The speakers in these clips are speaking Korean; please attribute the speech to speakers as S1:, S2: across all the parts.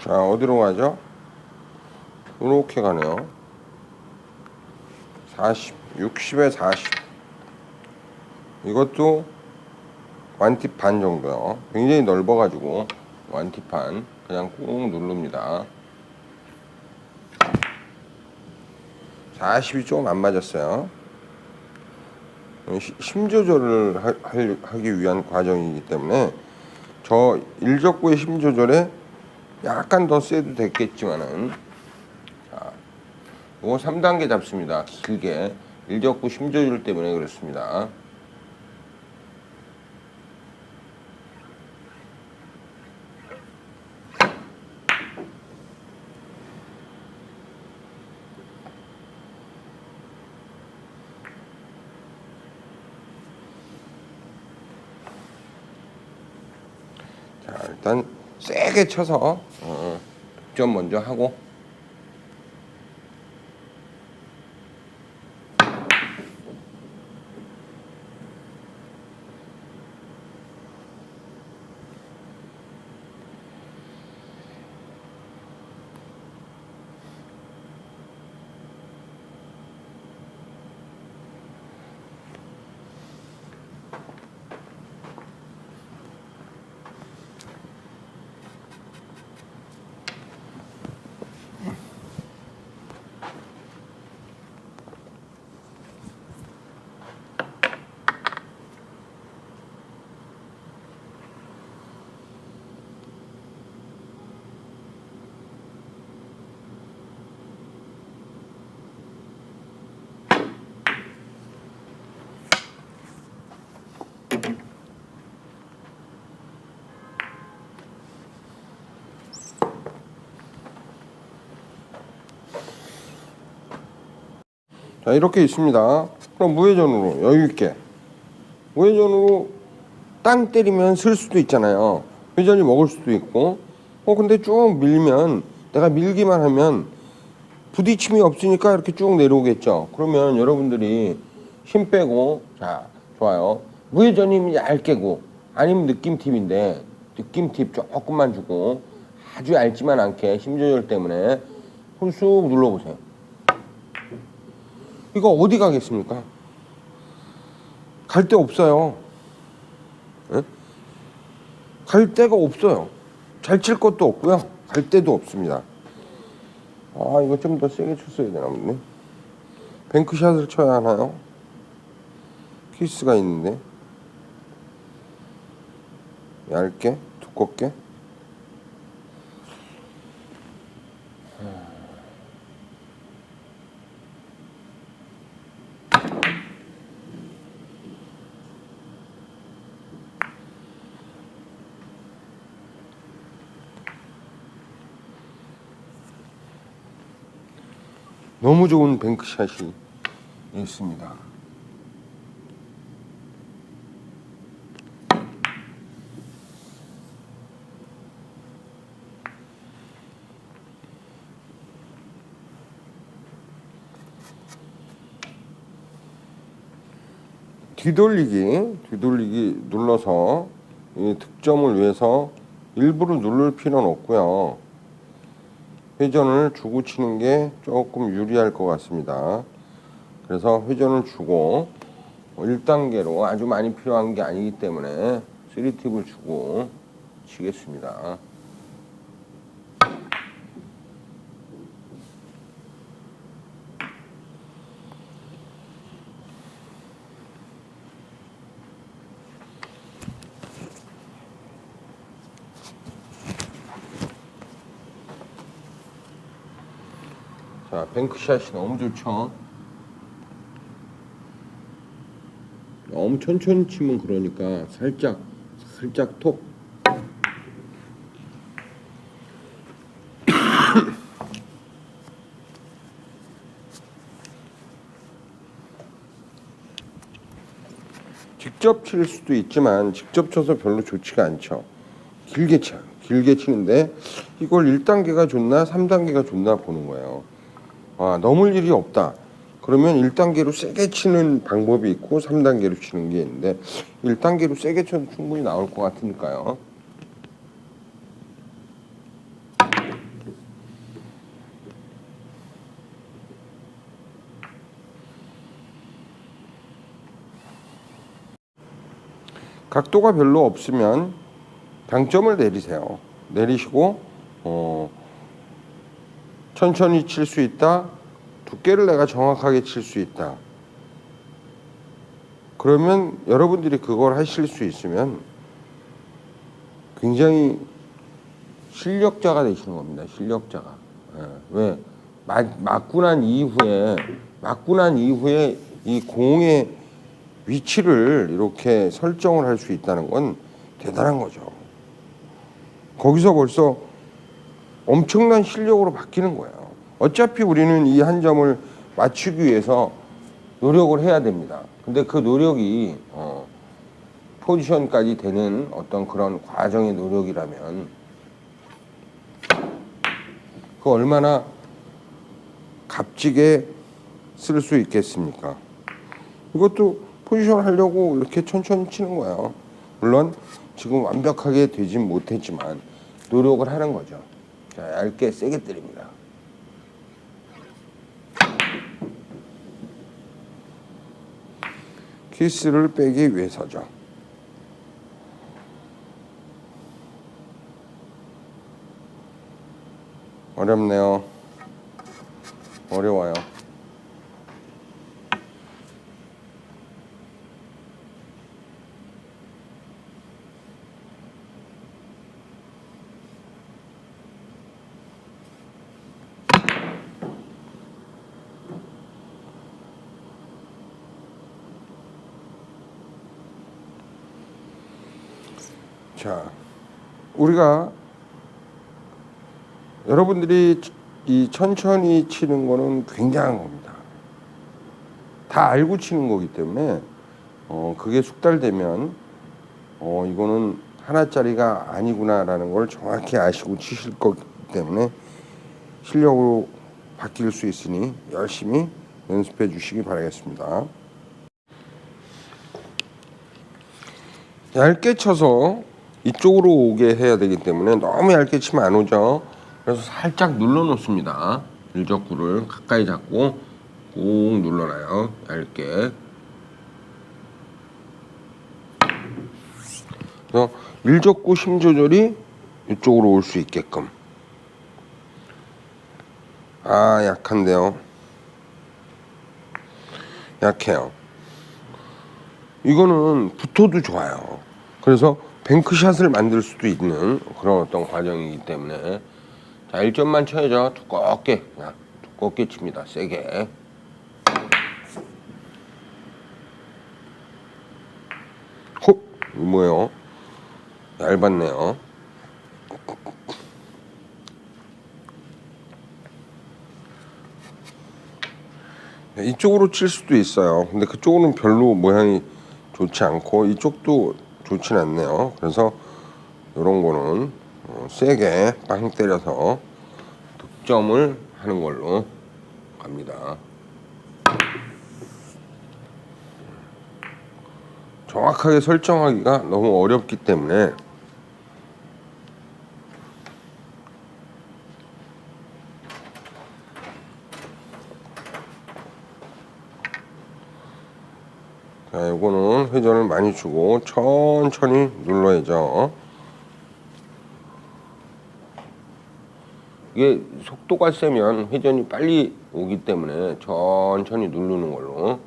S1: 자 어디로 가죠? 이렇게 가네요. 40 60에 40 이것도 반 정도요. 굉장히 넓어 가지고 반 그냥 꾹 누릅니다. 40이 조금 안 맞았어요. 시- 힘 조절을 하, 할- 하기 위한 과정이기 때문에 저 일적구의 힘 조절에 약간 더 세도 됐겠지만은 자, 이거 3단계 잡습니다. 길게 일적구 힘 조절 때문에 그렇습니다. 자 일단 세게 쳐서 어, 득점 먼저 하고 자 이렇게 있습니다. 그럼 무회전으로 여유 있게 무회전으로 땅 때리면 쓸 수도 있잖아요. 회전이 먹을 수도 있고 어 근데 쭉 밀면 내가 밀기만 하면 부딪힘이 없으니까 이렇게 쭉 내려오겠죠. 그러면 여러분들이 힘 빼고 자 좋아요. 무회전이면 얇게고 아니면 느낌 팁인데 느낌 팁 조금만 주고 아주 얇지만 않게 힘 조절 때문에 훌쑥 눌러보세요. 이거 어디 가겠습니까? 갈 데 없어요. 예? 갈 데가 없어요. 잘 칠 것도 없고요. 갈 데도 없습니다. 아 이거 좀 더 세게 쳤어야 되나 보네. 뱅크샷을 쳐야 하나요? 키스가 있는데 얇게 두껍게 너무 좋은 뱅크샷이 있습니다. 뒤돌리기, 뒤돌리기 눌러서 이 득점을 위해서 일부러 누를 필요는 없고요. 회전을 주고 치는 게 조금 유리할 것 같습니다. 그래서 회전을 주고 1단계로 아주 많이 필요한 게 아니기 때문에 3팁을 주고 치겠습니다. 자, 뱅크샷이 너무 좋죠. 너무 천천히 치면 그러니까 살짝 살짝 톡. 직접 칠 수도 있지만 직접 쳐서 별로 좋지가 않죠. 길게 쳐. 길게 치는데 이걸 1단계가 좋나 3단계가 좋나 보는 거예요. 아, 넘을 일이 없다. 그러면 1단계로 세게 치는 방법이 있고 3단계로 치는 게 있는데 1단계로 세게 쳐도 충분히 나올 것 같으니까요. 각도가 별로 없으면 당점을 내리세요. 내리시고 어, 천천히 칠 수 있다. 두께를 내가 정확하게 칠 수 있다. 그러면 여러분들이 그걸 하실 수 있으면 굉장히 실력자가 되시는 겁니다. 실력자가. 예, 왜 맞, 맞고 난 이후에 맞고 난 이후에 이 공의 위치를 이렇게 설정을 할 수 있다는 건 대단한 거죠. 거기서 벌써 엄청난 실력으로 바뀌는 거예요. 어차피 우리는 이 한 점을 맞추기 위해서 노력을 해야 됩니다. 근데 그 노력이 어, 포지션까지 되는 어떤 그런 과정의 노력이라면 그 얼마나 값지게 쓸 수 있겠습니까? 이것도 포지션 하려고 이렇게 천천히 치는 거예요. 물론 지금 완벽하게 되진 못했지만 노력을 하는 거죠. 자, 얇게 세게 때립니다. 키스를 빼기 위해서죠. 어렵네요. 어려워요. 자, 우리가 여러분들이 이 천천히 치는 거는 굉장한 겁니다. 다 알고 치는 거기 때문에 어, 그게 숙달되면 어, 이거는 하나짜리가 아니구나라는 걸 정확히 아시고 치실 거기 때문에 실력으로 바뀔 수 있으니 열심히 연습해 주시기 바라겠습니다. 얇게 쳐서 이쪽으로 오게 해야 되기 때문에 너무 얇게 치면 안 오죠. 그래서 살짝 눌러 놓습니다. 일적구를 가까이 잡고 꾹 눌러놔요. 얇게. 그래서 일적구 힘 조절이 이쪽으로 올 수 있게끔. 아 약한데요. 약해요. 이거는 붙어도 좋아요. 그래서 뱅크샷을 만들 수도 있는 그런 어떤 과정이기 때문에 자 1점만 쳐야죠. 두껍게 그냥 두껍게 칩니다. 세게. 호! 뭐예요? 얇았네요. 네, 이쪽으로 칠 수도 있어요. 근데 그쪽은 별로 모양이 좋지 않고 이쪽도 좋진 않네요. 그래서 이런 거는 어, 세게 빵 때려서 득점을 하는 걸로 갑니다. 정확하게 설정하기가 너무 어렵기 때문에 자, 요거는 회전을 많이 주고 천천히 눌러야죠. 이게 속도가 세면 회전이 빨리 오기 때문에 천천히 누르는 걸로.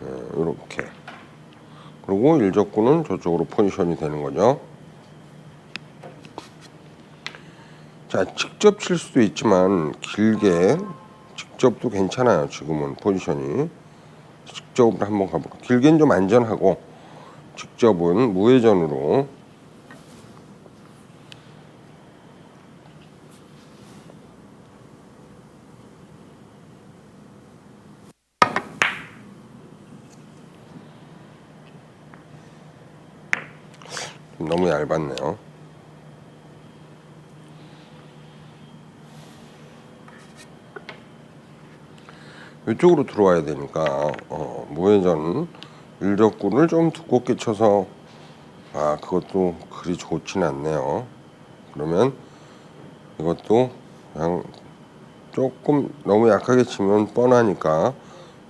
S1: 네, 이렇게. 그리고 일적구는 저쪽으로 포지션이 되는 거죠. 자, 직접 칠 수도 있지만 길게 직접도 괜찮아요. 지금은 포지션이 직접으로 한번 가볼까. 길게는 좀 안전하고 직접은 무회전으로 좀 너무 얇았네요. 이쪽으로 들어와야 되니까 어, 무회전 일적구를 좀 두껍게 쳐서 아 그것도 그리 좋진 않네요. 그러면 이것도 그냥 조금 너무 약하게 치면 뻔하니까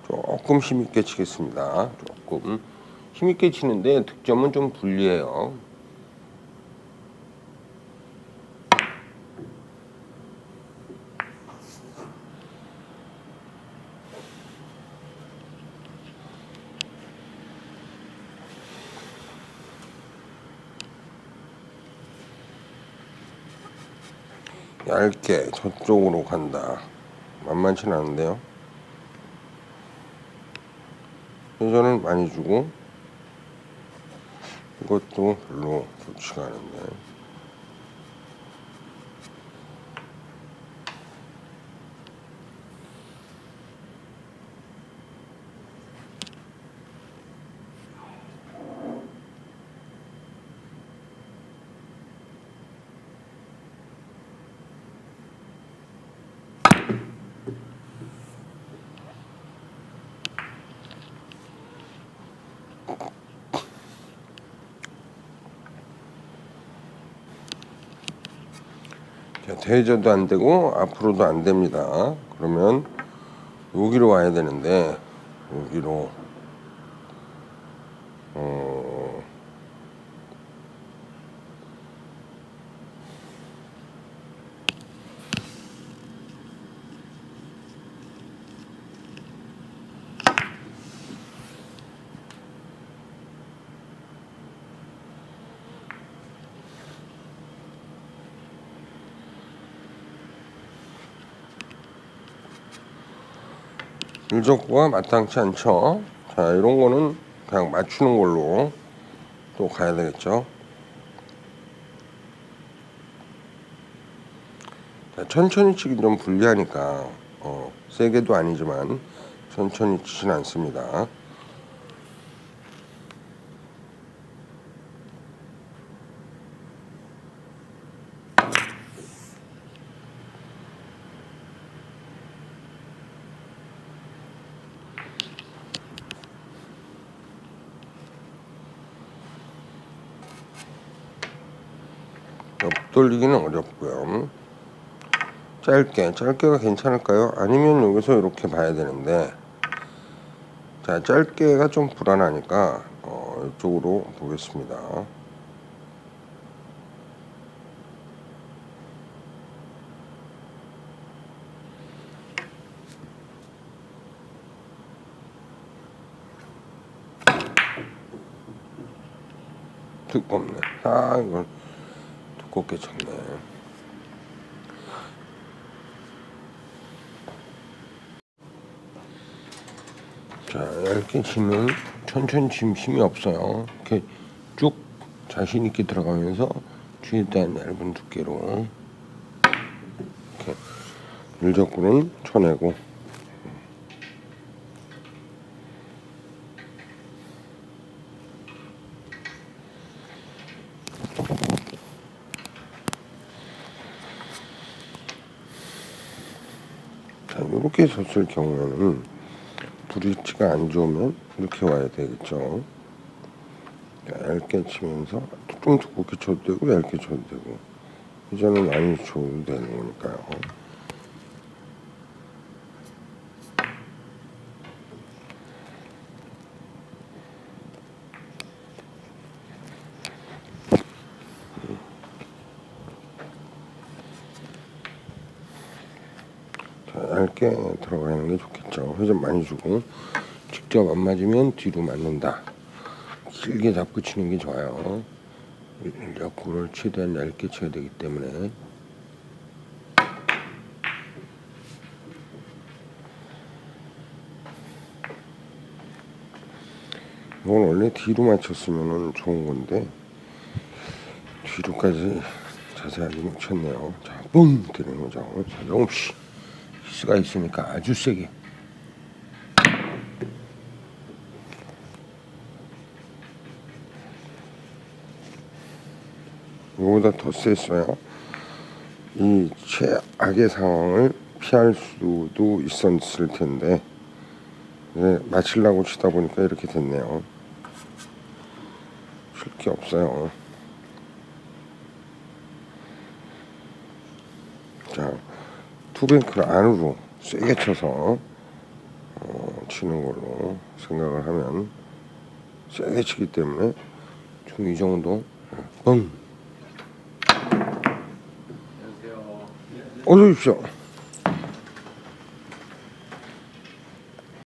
S1: 조금 힘있게 치겠습니다. 조금 힘있게 치는데 득점은 좀 불리해요. 얇게 저쪽으로 간다. 만만치 는 않은데요. 회전을 많이 주고 이것도 별로 좋지가 않은데 대회전도 안 되고 앞으로도 안 됩니다. 그러면 여기로 와야 되는데 여기로 어, 일적구가 마땅치 않죠. 자, 이런 거는 그냥 맞추는 걸로 또 가야 되겠죠. 자, 천천히 치기 좀 불리하니까 어, 세게도 아니지만 천천히 치진 않습니다. 옆돌리기는 어렵고요. 짧게, 짧게가 괜찮을까요? 아니면 여기서 이렇게 봐야 되는데 자, 짧게가 좀 불안하니까 어, 이쪽으로 보겠습니다. 두껍네. 아, 이걸 두껍게 쳤네. 자, 얇게 치면 천천히 치면 힘이 없어요. 이렇게 쭉 자신 있게 들어가면서 뒤에다 얇은 두께로 이렇게 일적구는 쳐내고 자, 이렇게 섰을 경우에는 브릿지가 안 좋으면 이렇게 와야 되겠죠. 자, 얇게 치면서 좀 두껍게 쳐도 되고 얇게 쳐도 되고 회전을 많이 줘도 되는 거니까요. 자, 얇게 들어가는 게 좋겠죠. 회전 많이 주고 직접 안 맞으면 뒤로 맞는다. 길게 잡고 치는 게 좋아요. 옆구를 최대한 얇게 쳐야 되기 때문에 이건 원래 뒤로 맞췄으면 좋은 건데 뒤로까지 자세하게 못 쳤네요. 자, 뿡 되는 거죠. 자, 조금씩 수가 있으니까 아주 세게. 이거보다 더 셌어요. 이 최악의 상황을 피할 수도 있었을 텐데 이제 맞추려고 치다 보니까 이렇게 됐네요. 쉴 게 없어요. 자, 투뱅크를 안으로 세게 쳐서 어, 치는 걸로 생각을 하면 세게 치기 때문에 좀 이 정도 뻥 어서 오십시오